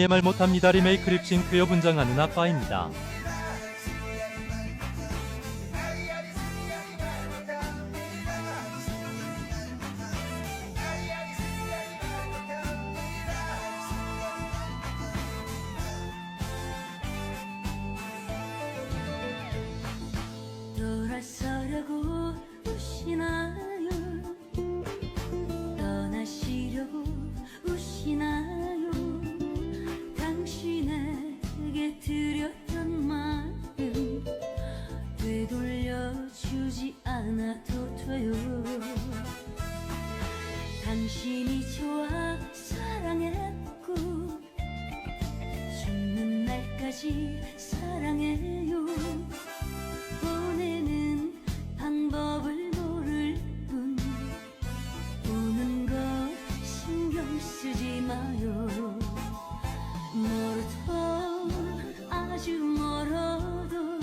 예말 못합니다 리메이크 립싱크여 분장하는 아빠입니다. 끝까지 사랑해요. 보내는 방법을 모를 뿐. 우는 거 신경 쓰지 마요. 멀어도 아주 멀어도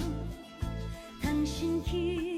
당신 길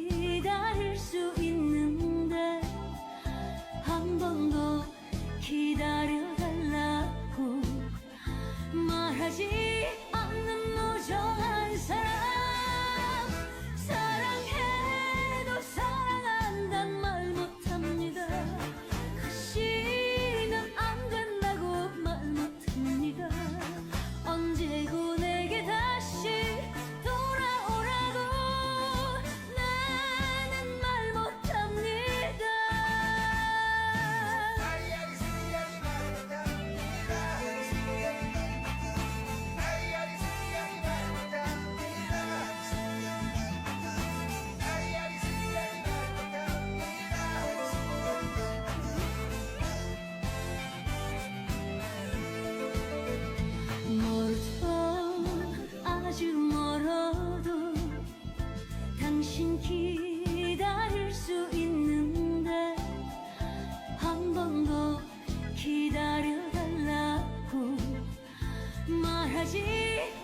allí